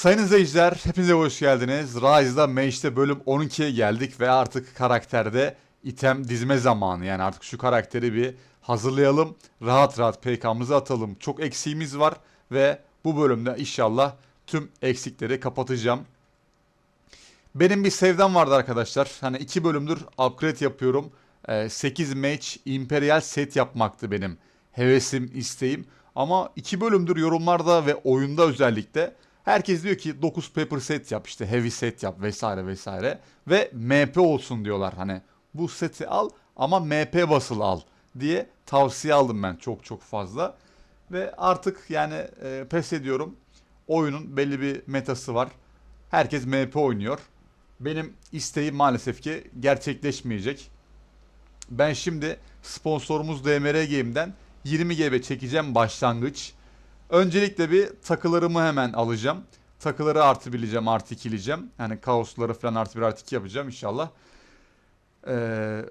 Sayın izleyiciler hepinize hoş geldiniz. Rise'da Mage'de bölüm 12'ye geldik ve artık karakterde item dizme zamanı. Yani artık şu karakteri bir hazırlayalım. Rahat rahat PK'mızı atalım. Çok eksiğimiz var ve bu bölümde inşallah tüm eksikleri kapatacağım. Benim bir sevdam vardı arkadaşlar. Hani iki bölümdür upgrade yapıyorum. Ee, 8 match imperial set yapmaktı benim hevesim, isteğim. Ama iki bölümdür yorumlarda ve oyunda özellikle herkes diyor ki 9 paper set yap işte heavy set yap vesaire vesaire. Ve MP olsun diyorlar hani bu seti al ama MP basılı al diye tavsiye aldım ben çok çok fazla. Ve artık yani e, pes ediyorum. Oyunun belli bir metası var. Herkes MP oynuyor. Benim isteğim maalesef ki gerçekleşmeyecek. Ben şimdi sponsorumuz DMR Game'den 20 GB çekeceğim başlangıç. Öncelikle bir takılarımı hemen alacağım. Takıları artı bileceğim, artı ikileyeceğim. Yani kaosları falan artı bir artı iki yapacağım inşallah. Ee,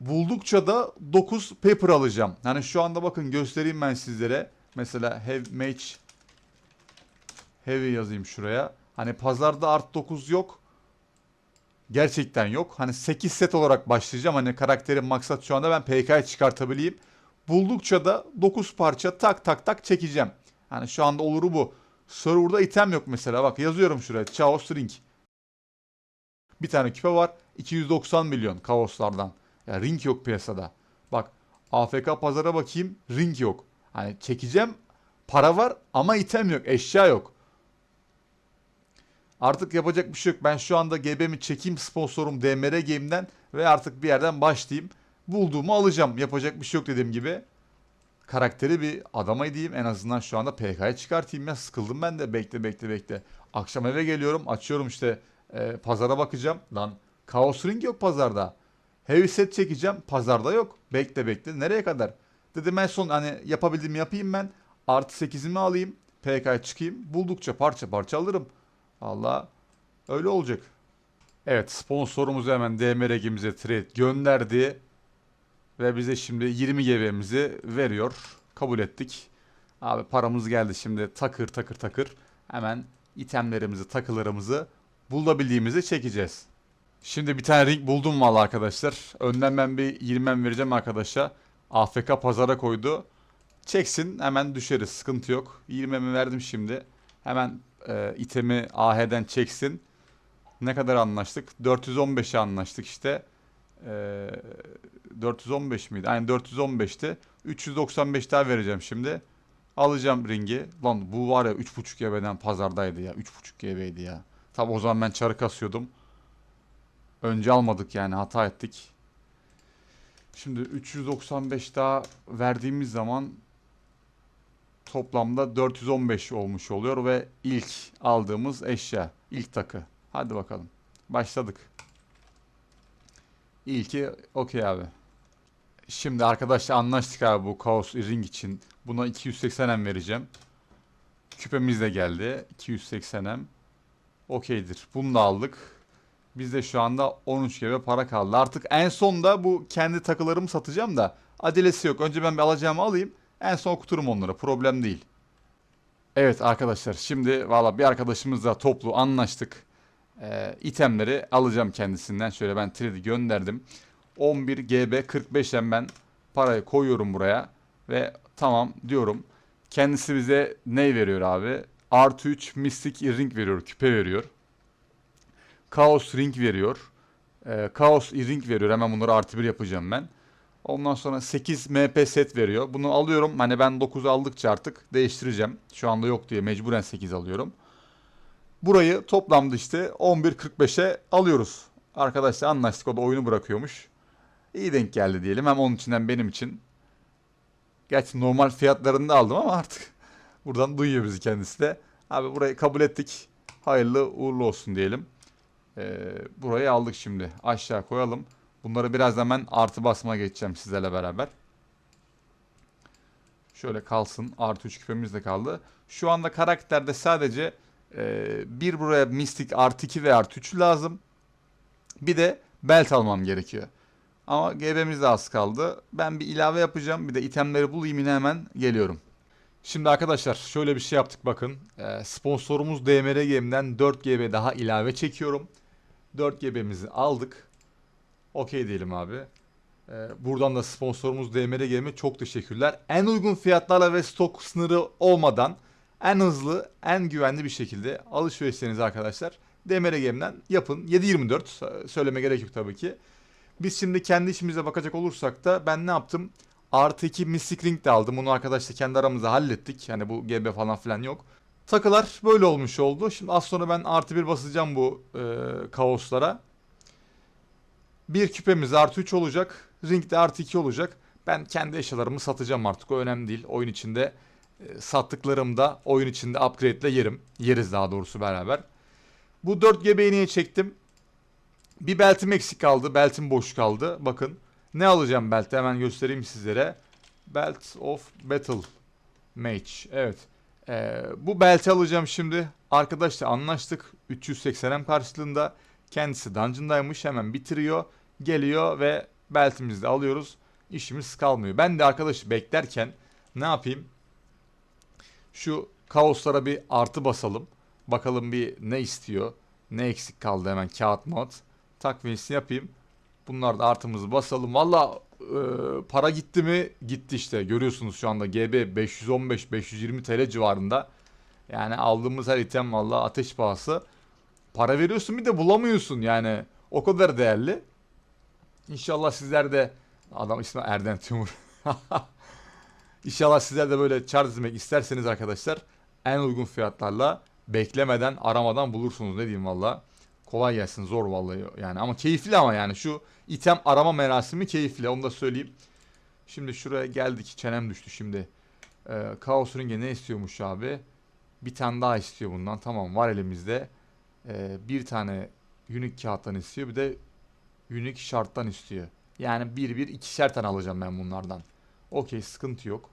buldukça da 9 paper alacağım. Yani şu anda bakın göstereyim ben sizlere. Mesela Heavy Mage Heavy yazayım şuraya. Hani pazarda art 9 yok. Gerçekten yok. Hani 8 set olarak başlayacağım. Hani karakterin maksat şu anda ben PK'ya çıkartabileyim. Buldukça da 9 parça tak tak tak çekeceğim. Hani şu anda oluru bu. Server'da item yok mesela. Bak yazıyorum şuraya. Chaos Ring. Bir tane küpe var. 290 milyon kaoslardan. Ya ring yok piyasada. Bak AFK pazara bakayım. Ring yok. Hani çekeceğim. Para var ama item yok. Eşya yok. Artık yapacak bir şey yok. Ben şu anda GB'mi çekeyim sponsorum DMR Game'den ve artık bir yerden başlayayım. Bulduğumu alacağım. Yapacak bir şey yok dediğim gibi. Karakteri bir adama edeyim. En azından şu anda PK'ya çıkartayım ya. Sıkıldım ben de. Bekle bekle bekle. Akşam eve geliyorum. Açıyorum işte. e, pazara bakacağım. Lan Chaos Ring yok pazarda. Heavy set çekeceğim. Pazarda yok. Bekle bekle. Nereye kadar? Dedim en son hani yapabildiğimi yapayım ben. Artı 8'imi alayım. PK'ya çıkayım. Buldukça parça parça alırım. Allah öyle olacak. Evet sponsorumuzu hemen DMR Gimize trade gönderdi. Ve bize şimdi 20 GB'mizi veriyor. Kabul ettik. Abi paramız geldi şimdi takır takır takır. Hemen itemlerimizi takılarımızı bulabildiğimizi çekeceğiz. Şimdi bir tane ring buldum valla arkadaşlar. Önden ben bir 20'm vereceğim arkadaşa. AFK pazara koydu. Çeksin hemen düşeriz sıkıntı yok. 20'mi verdim şimdi. Hemen e, itemi AH'den çeksin. Ne kadar anlaştık? 415'e anlaştık işte. E, 415 miydi? Aynen 415'ti. 395 daha vereceğim şimdi. Alacağım ringi. Lan bu var ya 3.5 GB'den pazardaydı ya. 3.5 GB'ydi ya. Tabi o zaman ben çarı kasıyordum. Önce almadık yani hata ettik. Şimdi 395 daha verdiğimiz zaman toplamda 415 olmuş oluyor ve ilk aldığımız eşya, ilk takı. Hadi bakalım. Başladık. İlki okey abi. Şimdi arkadaşlar anlaştık abi bu Chaos Ring için. Buna 280M vereceğim. Küpemiz de geldi. 280M. Okeydir. Bunu da aldık. Bizde şu anda 13 GB para kaldı. Artık en son da bu kendi takılarımı satacağım da acelesi yok. Önce ben bir alacağımı alayım. En son okuturum onlara. Problem değil. Evet arkadaşlar şimdi valla bir arkadaşımızla toplu anlaştık. Ee, itemleri alacağım kendisinden. Şöyle ben trade gönderdim. 11 GB 45'ten ben parayı koyuyorum buraya. Ve tamam diyorum. Kendisi bize ne veriyor abi? Artı 3 Mystic Ring veriyor. Küpe veriyor. Chaos Ring veriyor. Ee, Chaos Ring veriyor. Hemen bunları artı 1 yapacağım ben. Ondan sonra 8 MP set veriyor. Bunu alıyorum. Hani ben 9 aldıkça artık değiştireceğim. Şu anda yok diye mecburen 8 alıyorum. Burayı toplamda işte 11.45'e alıyoruz. Arkadaşlar anlaştık o da oyunu bırakıyormuş. İyi denk geldi diyelim. Hem onun içinden benim için. Gerçi normal fiyatlarını da aldım ama artık buradan duyuyor bizi kendisi de. Abi burayı kabul ettik. Hayırlı uğurlu olsun diyelim. Ee, burayı aldık şimdi. Aşağı koyalım. Bunları birazdan ben artı basma geçeceğim sizlerle beraber. Şöyle kalsın. Artı 3 küpemiz de kaldı. Şu anda karakterde sadece e, bir buraya mistik artı 2 ve artı 3 lazım. Bir de belt almam gerekiyor. Ama GB'miz de az kaldı. Ben bir ilave yapacağım. Bir de itemleri bulayım yine hemen geliyorum. Şimdi arkadaşlar şöyle bir şey yaptık bakın. Ee, sponsorumuz DMR Game'den 4 GB daha ilave çekiyorum. 4 GB'mizi aldık. Okey diyelim abi. Ee, buradan da sponsorumuz DMR Game'e çok teşekkürler. En uygun fiyatlarla ve stok sınırı olmadan en hızlı, en güvenli bir şekilde alışverişlerinizi arkadaşlar DMR Game'den yapın. 7.24 e, söyleme gerek yok tabii ki. Biz şimdi kendi işimize bakacak olursak da ben ne yaptım? Artı 2 Mystic Ring de aldım. Bunu arkadaşlar kendi aramızda hallettik. Yani bu GB falan filan yok. Takılar böyle olmuş oldu. Şimdi az sonra ben artı 1 basacağım bu e, kaoslara. Bir küpemiz artı 3 olacak. Ring de artı 2 olacak. Ben kendi eşyalarımı satacağım artık. O önemli değil. Oyun içinde sattıklarımda oyun içinde upgrade ile yerim. Yeriz daha doğrusu beraber. Bu 4 GB'yi niye çektim? Bir beltim eksik kaldı. Beltim boş kaldı. Bakın. Ne alacağım belti? Hemen göstereyim sizlere. Belt of Battle Mage. Evet. Ee, bu belti alacağım şimdi. Arkadaşla anlaştık. 380M karşılığında. Kendisi dungeon'daymış. Hemen bitiriyor. Geliyor ve beltimizi de alıyoruz. İşimiz kalmıyor. Ben de arkadaşı beklerken ne yapayım? Şu kaoslara bir artı basalım. Bakalım bir ne istiyor. Ne eksik kaldı hemen kağıt mod. Takviyesini yapayım. Bunlar da artımızı basalım. Valla e, para gitti mi? Gitti işte. Görüyorsunuz şu anda GB 515-520 TL civarında. Yani aldığımız her item valla ateş pahası. Para veriyorsun bir de bulamıyorsun yani. O kadar değerli. İnşallah sizler de adam ismi Erden Timur. İnşallah sizler de böyle çar dizmek isterseniz arkadaşlar en uygun fiyatlarla beklemeden aramadan bulursunuz ne diyeyim valla. Kolay gelsin zor vallahi yani ama keyifli ama yani şu item arama merasimi keyifli onu da söyleyeyim. Şimdi şuraya geldik çenem düştü şimdi. Ee, Chaos Ring'e ne istiyormuş abi? Bir tane daha istiyor bundan tamam var elimizde. Ee, bir tane unique kağıttan istiyor bir de unique şarttan istiyor. Yani bir bir ikişer tane alacağım ben bunlardan. Okey sıkıntı yok.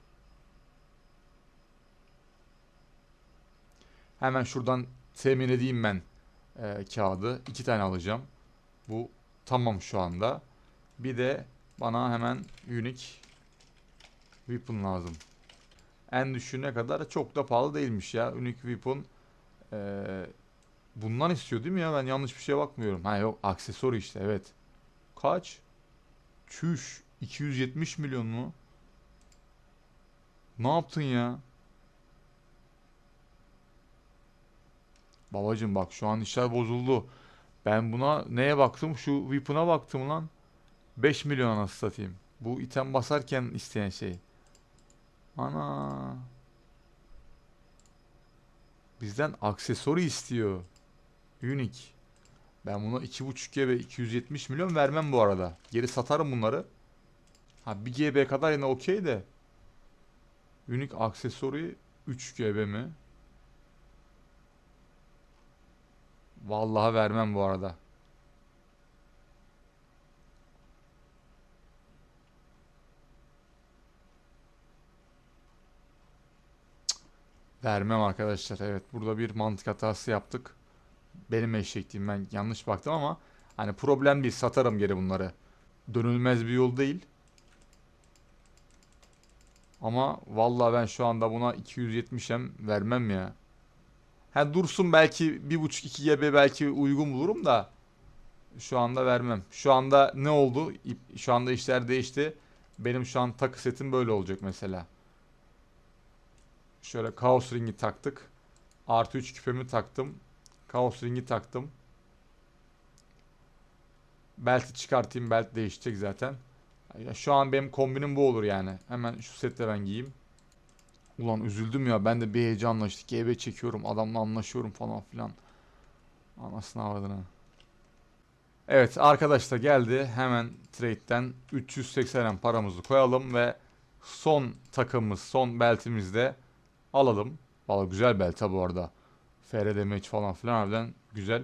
Hemen şuradan temin edeyim ben e, kağıdı. iki tane alacağım. Bu tamam şu anda. Bir de bana hemen unique weapon lazım. En düşüğüne kadar çok da pahalı değilmiş ya. Unique weapon e, bundan istiyor değil mi ya? Ben yanlış bir şeye bakmıyorum. Ha yok aksesuar işte evet. Kaç? Çüş 270 milyon mu? Ne yaptın ya? Babacım bak şu an işler bozuldu. Ben buna neye baktım? Şu Weapon'a baktım lan. 5 milyon nasıl satayım. Bu item basarken isteyen şey. Ana. Bizden aksesuarı istiyor. Unique. Ben buna 2.5 GB 270 milyon vermem bu arada. Geri satarım bunları. Ha 1 GB kadar yine okey de. Unique aksesuarı 3 GB mi? Vallahi vermem bu arada. Vermem arkadaşlar. Evet burada bir mantık hatası yaptık. Benim eşekliğim ben yanlış baktım ama hani problem değil satarım geri bunları. Dönülmez bir yol değil. Ama vallahi ben şu anda buna 270'em vermem ya. Ha dursun belki 1.5-2 GB belki uygun bulurum da şu anda vermem. Şu anda ne oldu? Şu anda işler değişti. Benim şu an takı setim böyle olacak mesela. Şöyle Chaos Ring'i taktık. Artı 3 küpemi taktım. Chaos Ring'i taktım. Belti çıkartayım. Belt değişecek zaten. Şu an benim kombinim bu olur yani. Hemen şu sette ben giyeyim. Ulan üzüldüm ya. Ben de bir heyecanla işte GB çekiyorum. Adamla anlaşıyorum falan filan. Anasını avradını. Evet arkadaşlar geldi. Hemen trade'den 380 paramızı koyalım ve son takımımız, son beltimizi de alalım. Valla güzel belt ha bu arada. FR damage falan filan harbiden güzel.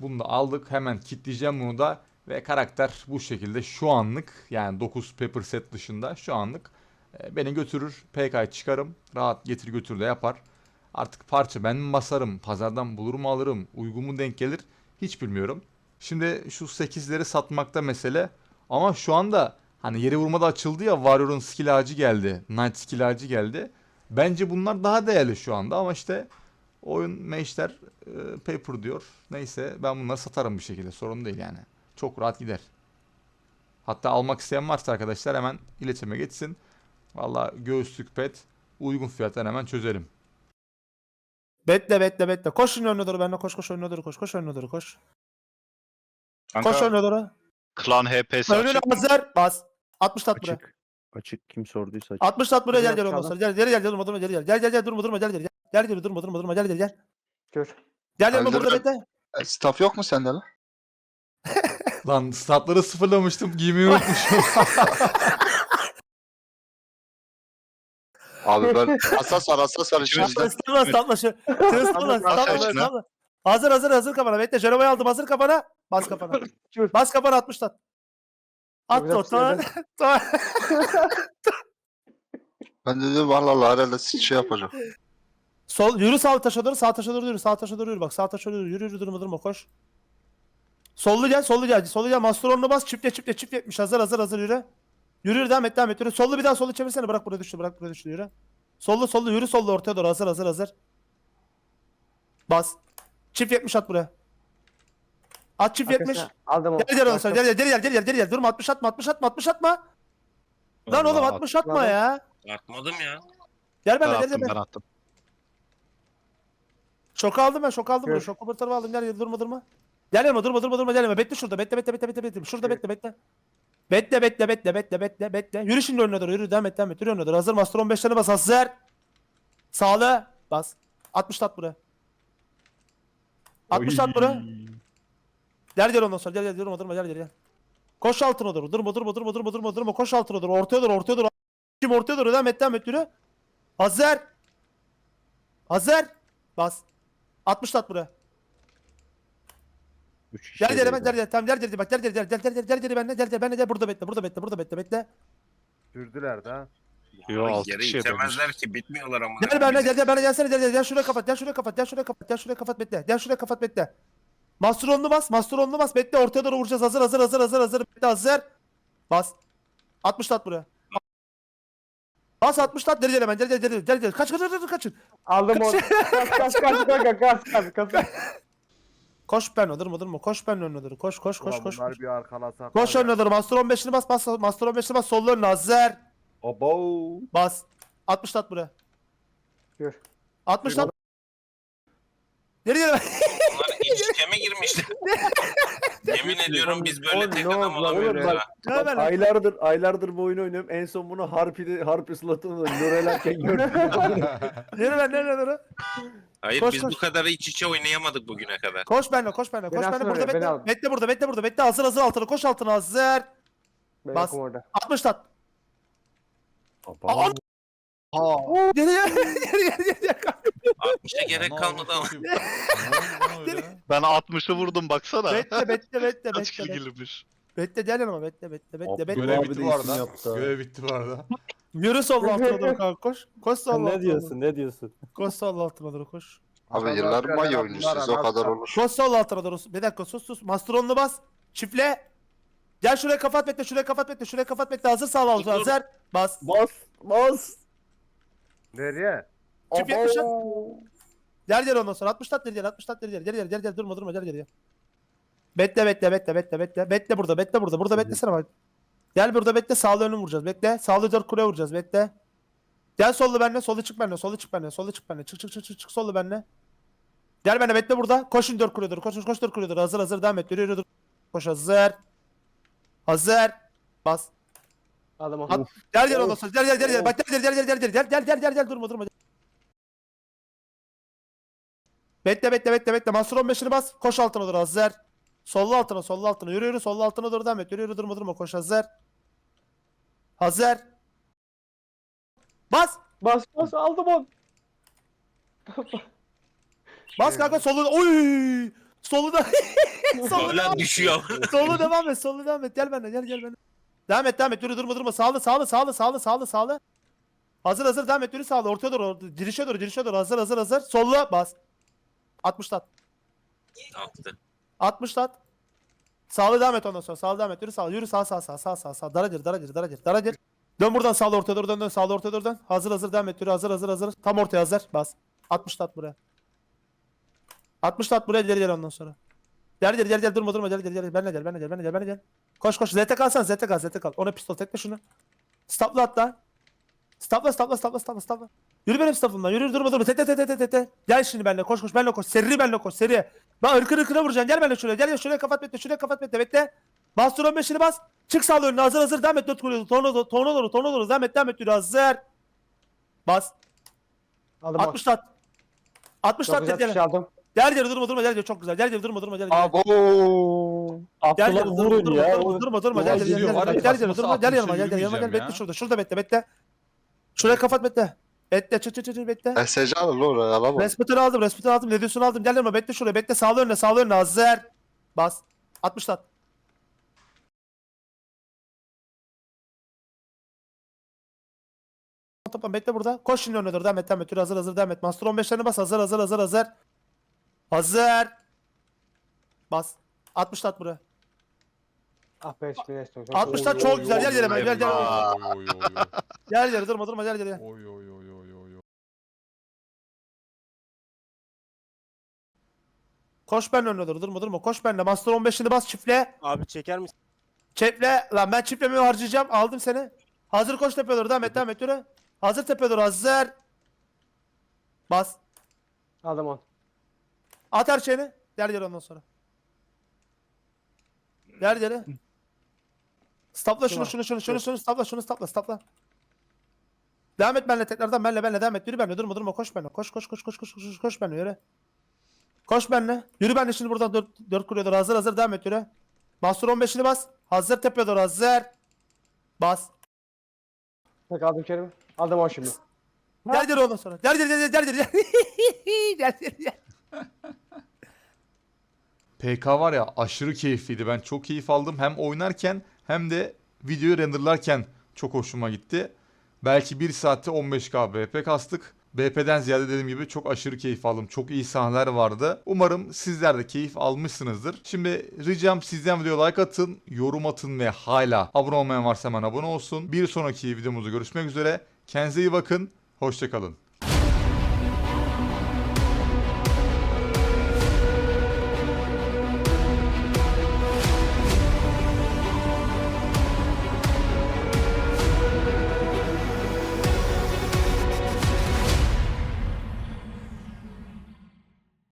Bunu da aldık. Hemen kitleyeceğim bunu da. Ve karakter bu şekilde şu anlık yani 9 paper set dışında şu anlık e, beni götürür. PK çıkarım. Rahat getir götür de yapar. Artık parça ben mi basarım? Pazardan bulur mu alırım? Uygun mu denk gelir? Hiç bilmiyorum. Şimdi şu 8'leri satmakta mesele. Ama şu anda hani yere vurmada açıldı ya Warrior'un skill ağacı geldi. Knight skill ağacı geldi. Bence bunlar daha değerli şu anda ama işte oyun meşler e, paper diyor. Neyse ben bunları satarım bir şekilde sorun değil yani. Çok rahat gider. Hatta almak isteyen varsa arkadaşlar hemen iletişime geçsin. Valla göğüslük pet uygun fiyattan hemen çözelim. Bekle bekle bekle. Koşun önüne doğru benimle koş koş önüne doğru koş. Koş önüne doğru koş. Kanka, Koş önüne doğru. Klan HP'si Önüne açık. hazır. Bas. 60 tat buraya. Açık. Açık kim sorduysa açık. 60 tat buraya gel gel ondan sonra. Gel gel gel durma durma gel gel. Gel gel gel durma durma gel gel. Gel gel gel durma durma durma gel gel gel. Gör. Gel burada Öldürürüm. bekle. E, staff yok mu sende lan? Lan statları sıfırlamıştım giymeyi unutmuşum. Abi ben asas var asas var içimizde. Stapla stapla şu. Stapla stapla şuna. stapla. Hazır hazır hazır kafana. Bekle Jerome'yi aldım hazır kafana. Bas kafana. Bas kafana 60 tat. At Biraz o tamam. sinirden- Tamam. Ben de dedim vallahi herhalde şey yapacak. Sol yürü sağ taşa doğru sağ taşa doğru yürü sağ taşa doğru yürü bak sağ taşa doğru yürü yürü durma durma koş. Sollu gel, sollu gel. Sollu gel. Masteron'unu bas. Çiftle çiftle çiftle etmiş. Hazır hazır hazır yürü. Yürü yürü devam et devam et yürü. Sollu bir daha sollu çevirsene. Bırak buraya düştü. Bırak buraya düştü yürü. Sollu sollu yürü sollu ortaya doğru. Hazır hazır hazır. Bas. Çift 70 at buraya. At çift 70. Aldım onu. Geri gel onu sen. Geri gel geri gel geri gel geri gel. Durma 60 atma 60 atma 60 atma. Lan oğlum 60 atma ya. Atmadım ya. Gel Ben benimle gel gel. ben attım. Şok aldım ben şok aldım. bunu. Şok komutanı aldım. Gel gel durma durma. Gel yanıma durma durma durma gel yanıma. Bekle şurada. Bekle bekle bekle bekle bekle. Şurada bekle bekle. Bekle bekle bekle bekle bekle bekle. Yürü şimdi önüne doğru. Yürü devam et devam et. Yürü önüne doğru. Hazır master 15 tane bas. Hazır. Sağlı. Bas. 60 at buraya. 60 at buraya. Gel gel ondan sonra. Gel gel durma durma gel gel gel. Koş altına doğru. Durma durma durma durma durma durma. Koş altına doğru. Ortaya doğru ortaya doğru. Şimdi ortaya doğru. Devam et devam et yürü. Hazır. Hazır. Bas. 60 at buraya. Üç kişi Gel gel hemen gel gel. Tamam gel gel bak gel gel gel gel gel gel gel gel benle gel gel benle gel burada bekle burada bekle burada bekle bekle. Sürdüler de ha. Yo Ay, 6 Yere kişiye itemezler ki bitmiyorlar ama. Gel benle gel gel benle gelsene gel gel gel şuraya kapat gel şuraya kapat gel şuraya kapat gel şuraya kapat bekle gel şuraya kapat bekle. Master onlu bas master onlu bas bekle ortaya doğru vuracağız hazır hazır hazır hazır hazır bekle hazır. Bas. 60 tat buraya. Bas 60 tat gel gel hemen gel gel gel gel gel kaç kaç kaç kaç kaçın. Aldım onu. Kaç kaç kaç kanka kaç kaç kaç. Koş ben durma durma koş ben doğru koş koş koş Ulan koş. bunlar Koş, bir arkalasak. koş var ya. doğru master 15'ini bas bas master 15'ini bas sollu önüne hazır. Abo. Bas. 60 tat buraya. Gör. 60 tat. Nereye İlişkeme girmişler. Yemin ediyorum biz böyle tek ne adam olamıyoruz böyle? ha. Hemen Bak, aylardır aylardır bu oyunu oynuyorum. En son bunu Harpy'de Harpy slotunu lorelerken gördüm. Nereye ben nereye nereye? Hayır Koş, biz koş. bu kadar iç içe oynayamadık bugüne kadar. Koş benimle koş Beni koş benimle alsana burada oraya, beni bekle. al. Bekle burada bekle burada bekle hazır hazır altına koş altına hazır. Ben Bas. yokum orada. 60 tat. Aa, Nereye? Nereye nereye? 60'a gerek kalmadı ama. Ben 60'ı vurdum baksana. Bekle bekle bekle Kaç bekle. kill bekle. girmiş. Bekle gel yanıma bekle bekle bekle bekle. Görev abi bitti de bu isim arada. yaptı. Görev bitti bu arada. Yürü sol altına doğru kanka koş. Koş sol altına. ne diyorsun ne diyorsun? Koş sol altına doğru koş. Abi yıllar bunlar oyuncusunuz o kadar olur. Koş sol altına doğru. Bir dakika sus sus. Masteronunu bas. Çiftle. Gel şuraya kafat bekle şuraya kafat bekle şuraya kafat bekle hazır sağ altına Dur. hazır. Bas. Bas bas. Nereye? Çift yetmiş at. Gel gel ondan sonra 60 tat gel gel 60 tat gel gel gel gel gel gel durma durma gel gel gel. Bekle bekle bekle bekle bekle. Bekle burada bekle burada. Burada beklesene bak. Gel burada bekle sağlı önü vuracağız. Bekle. Sağlı dört kuleye vuracağız. Bekle. Gel sollu benle. Solu çık benle. Solu çık benle. Solu çık benle. Çık çık çık çık çık sollu benle. Gel benle bekle burada. Koşun dört kuleye doğru. Koş koş koş dört kuleye doğru. Hazır hazır devam et. Yürü yürü dur. Koş hazır. Hazır. Bas. Aldım At. onu. Gel gel ondan sonra. Gel gel gel gel. Bak gel gel gel gel gel gel gel gel gel gel durma durma. Bekle bekle bekle bekle. Master 15'ini bas. Koş altına doğru hazır. Sollu altına sollu altına. Yürü yürü sollu altına doğru devam et. Yürü yürü durma durma. Koş hazır. Hazır. Bas. Bas bas aldım onu. Bas kanka solu. Oy. Solu da. solu Hala devam düşüyor. Solu devam et. Solu devam et. Gel benimle gel gel benimle. Devam et devam et. Yürü durma durma. Sağlı sağlı sağlı sağlı sağlı sağlı. Hazır hazır devam et. Yürü sağlı. Ortaya doğru. Girişe doğru. Girişe doğru. Hazır hazır hazır. Sollu bas. 60 tat. Attı. 60 tat. Sağlı devam et ondan sonra. Sağlı devam et. Yürü sağ. Yürü sağ sağ sağ sağ sağ sağ. Dara gir dara gir dara gir dara gir. Dön buradan sağlı ortaya doğru dön dön sağlı ortaya doğru dön. Hazır hazır devam et yürü hazır hazır hazır. Tam ortaya hazır bas. 60 at buraya. 60 at buraya ileri gel ondan sonra. Gel gel gel gel durma durma gel gel gel. Benle gel benle gel benle gel benle gel. Koş koş ZT kalsan ZT kal ZT kal. Ona pistol tekle şunu. Stopla atla. Stopla stopla stopla stopla stopla. Yürü benim stopumdan yürü durma durma tete tete tete tete. Gel şimdi benle koş koş benle koş. Seri benle koş seri. Bak ırkır ırkına vuracaksın gel benle şuraya. Gel gel şuraya kafat bekle şuraya kafat bekle bekle. Bas dur 15'ini bas. Çık sağ önüne hazır hazır devam et 4 kuruyordu. Torna torna doğru torna doğru devam et devam et yürü hazır. Bas. Aldım o. 60 tat. 60 Çok tat güzel gel şey aldım. Gel gel durma durma gel gel çok güzel. Gel gel durma durma gel gel. Abo. Gel gel durma vurun durma ya. durma durma durma gel gel gel ya, gel gel gel basması durma gel yanıma 60'a gel gel yanıma gel bekle ya. şurada şurada bekle bekle. Şuraya kafat bekle. Bekle çık çık çık çık, bekle. SC alır lan oraya alamam. Respiratör aldım, respiratör aldım, Ledius'unu aldım. Gel yanıma bekle şuraya, bekle sağlı önüne, sağlı önüne hazır. Bas. 60 tat. Toplam bekle burada. Koş şimdi önüne doğru. Devam et, devam et. Yürü, hazır hazır devam et. Master 15'lerini bas. Hazır hazır hazır hazır. Hazır. Bas. 60 tat buraya. Ah be hiçbir neyse. 60 tat çok güzel. Gel gel hemen, gel gel. Oy, oy, durma durma gel gel. gel. Oy oy oy oy oy. oy. Koş ben önüne doğru. Durma durma. Koş benle. Master 15'ini bas çiftle. Abi çeker misin? Çeple lan ben çiftlemeyi harcayacağım. Aldım seni. Hazır koş tepe doğru. Devam et devam et yürü. Hazır tepe doğru hazır. Bas. Aldım on. At her şeyini. Gel gel ondan sonra. Gel gel. Stopla şunu şunu şunu şunu şunu stopla şunu stopla stopla. Devam et benle tekrardan benle benle devam et. Yürü benle durma durma koş benle. Koş koş koş koş koş koş koş benle yürü. Koş benle. Yürü benle şimdi buradan 4 4 kuruyor doğru hazır hazır devam et yürü. Mahsur 15'ini bas. Hazır tepe doğru hazır. Bas. Tek aldım Kerim. Aldım on şimdi. Gel gel ondan sonra. Gel gel gel gel gel gel. Gel gel gel. PK var ya aşırı keyifliydi. Ben çok keyif aldım. Hem oynarken hem de videoyu renderlarken çok hoşuma gitti. Belki 1 saatte 15k BP kastık. BP'den ziyade dediğim gibi çok aşırı keyif aldım. Çok iyi sahneler vardı. Umarım sizler de keyif almışsınızdır. Şimdi ricam sizden video like atın, yorum atın ve hala abone olmayan varsa hemen abone olsun. Bir sonraki videomuzda görüşmek üzere. Kendinize iyi bakın. Hoşçakalın.